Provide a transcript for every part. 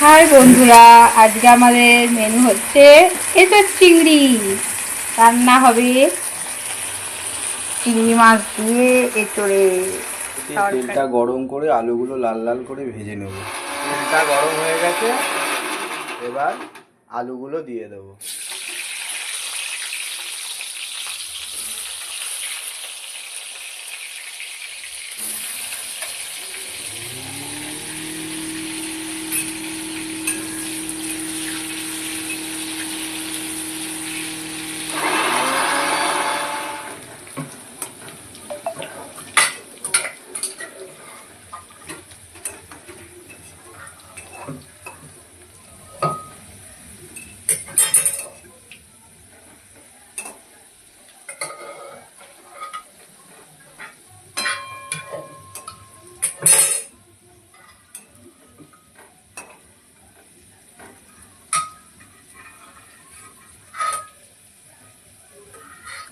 High বন্ধুরা আজকে আমাদের মেনু হচ্ছে এঁচোর চিংড়ি। রান্না হবে চিংড়ি মাছ দিয়ে এঁচোড়ে তেলটা গরম করে আলুগুলো লাল লাল করে ভেজে নেব। তেলটা গরম হয়ে গেছে এবার আলুগুলো দিয়ে দেবো।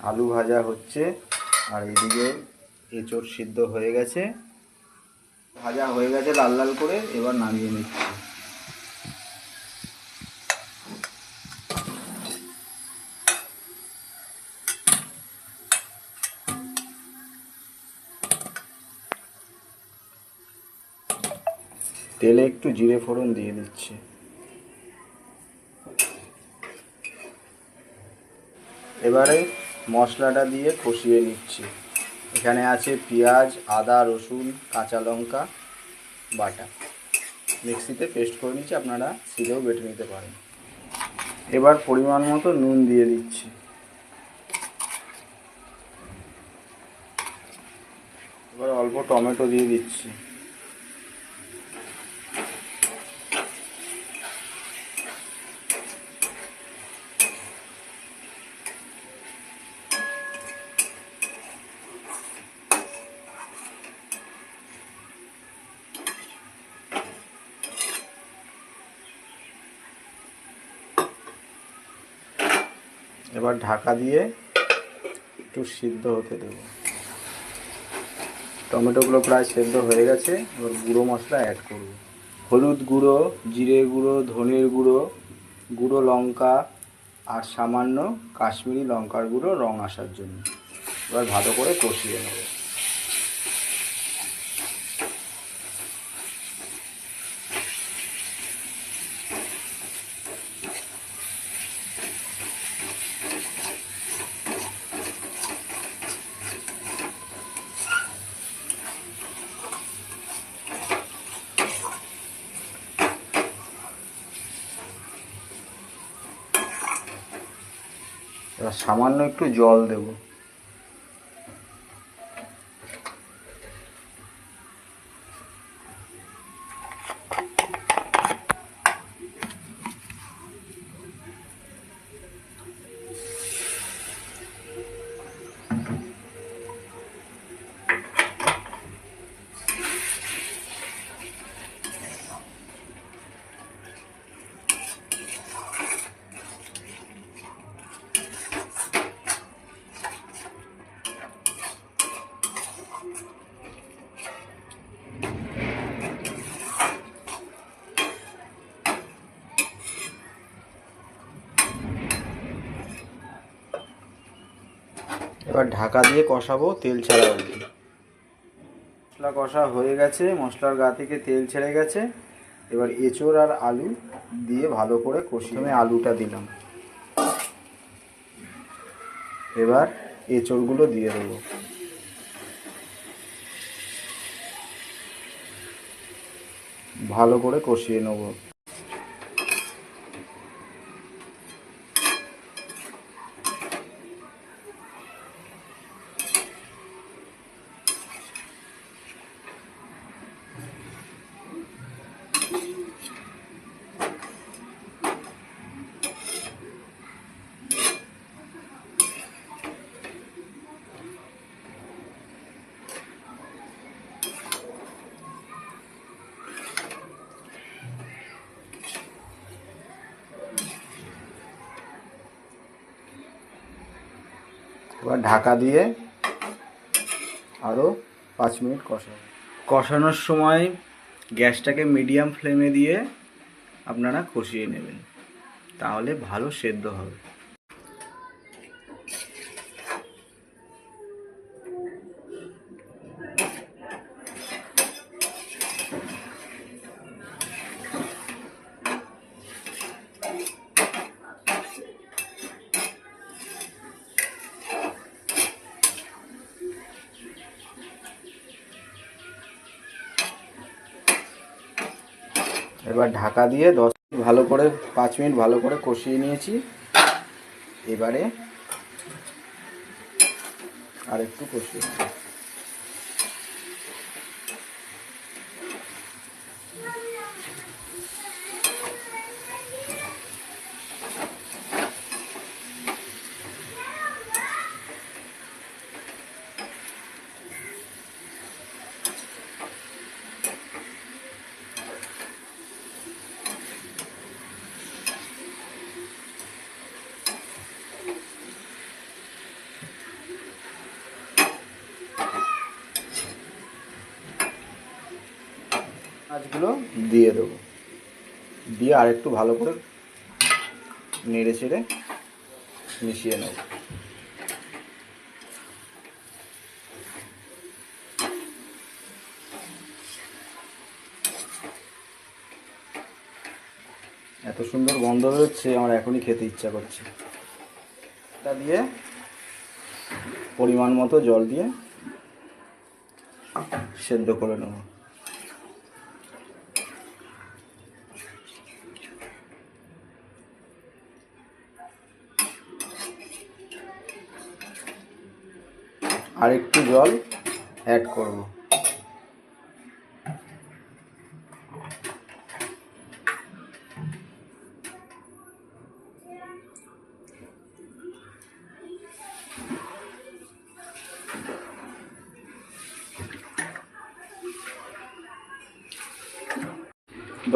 আলু ভাজা হচ্ছে, আর এদিকে এঁচড় সিদ্ধ হয়ে গেছে। ভাজা হয়ে গেছে লাল লাল করে, এবার নামিয়ে নিচ্ছি। তেলে একটু জিরে ফোড়ন দিয়ে দিচ্ছি। এবারে মশলাটা দিয়ে কষিয়ে নিচ্ছি। এখানে আছে পেঁয়াজ, আদা, রসুন, কাঁচা লঙ্কা, বাটা। মিক্সিতে পেস্ট করে নিচ্ছি, আপনারা সিলেও বেটে নিতে পারেন। এবার পরিমাণ মতো নুন দিয়ে দিচ্ছি। এবার অল্প টমেটো দিয়ে দিচ্ছি। এবার ঢাকা দিয়ে একটু সিদ্ধ হতে দেবো। টমেটোগুলো প্রায় সেদ্ধ হয়ে গেছে, এবার গুঁড়ো মশলা অ্যাড করব। হলুদ গুঁড়ো, জিরে গুঁড়ো, ধনের গুঁড়ো গুঁড়ো লঙ্কা আর সামান্য কাশ্মীরি লঙ্কার গুঁড়ো রং আসার জন্য। এবার ভালো করে কষিয়ে নেব। সামান্য একটু জল দেবো। এবার ঢাকা দিয়ে কষাবো তেল ছাড়া অবধি। মশলা কষা হয়ে গেছে, মশলার গা থেকে তেল ছেড়ে গেছে। এবার এঁচোড় আর আলু দিয়ে ভালো করে কষিয়ে আমি আলুটা দিলাম। এবার এঁচোড়গুলো দিয়ে দেবো। ভালো করে কষিয়ে নেব। এবার ঢাকা দিয়ে আরও পাঁচ মিনিট কষাবো। কষানোর সময় গ্যাসটাকে মিডিয়াম ফ্লেমে দিয়ে আপনারা কষিয়ে নেবেন। তাহলে ভালো সেদ্ধ হবে। এবার ঢাকা দিয়ে দশ মিনিট ভালো করে, পাঁচ মিনিট ভালো করে কষিয়ে নিয়েছি। এবারে আর একটু কষিয়ে মাছগুলো দিয়ে দেবো। দিয়ে আর একটু ভালো করে নেড়ে চেড়ে মিশিয়ে নেব। এত সুন্দর গন্ধ বেরোচ্ছে, আমার এখনই খেতে ইচ্ছা করছে। এটা দিয়ে পরিমাণ মতো জল দিয়ে সেদ্ধ করে নেব। আর একটু জল অ্যাড করব।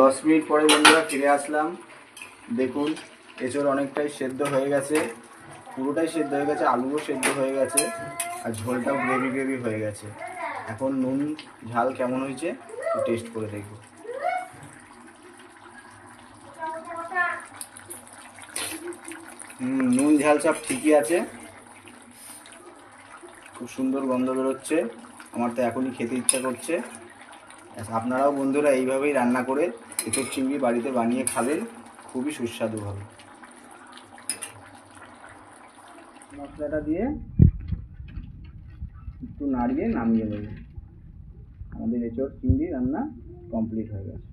দশ মিনিট পরে বন্ধুরা ফিরে আসলাম। দেখুন, এঁচড় অনেকটাই সেদ্ধ হয়ে গেছে। পুরোটাই সেদ্ধ হয়ে গেছে, আলুও সেদ্ধ হয়ে গেছে। আর ঝোলটাও গ্রেভি গ্রেভি হয়ে গেছে। এখন নুন, ঝাল কেমন হয়েছে টেস্ট করে দেখব। নুন, ঝাল সব ঠিকই আছে। খুব সুন্দর গন্ধ বেরোচ্ছে। আমার তো এখনই খেতে ইচ্ছা করছে। আপনারাও বন্ধুরা এইভাবেই রান্না করে এঁচড় চিংড়ি বাড়িতে বানিয়ে খাবেন। খুবই সুস্বাদু হবে। মশলাটা দিয়ে একটু নাড়িয়ে নামিয়ে নেব। আমাদের এঁচড় চিংড়ি রান্না কমপ্লিট হয়ে গেছে।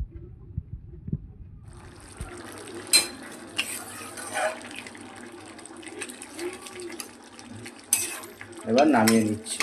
এবার নামিয়ে নিচ্ছি।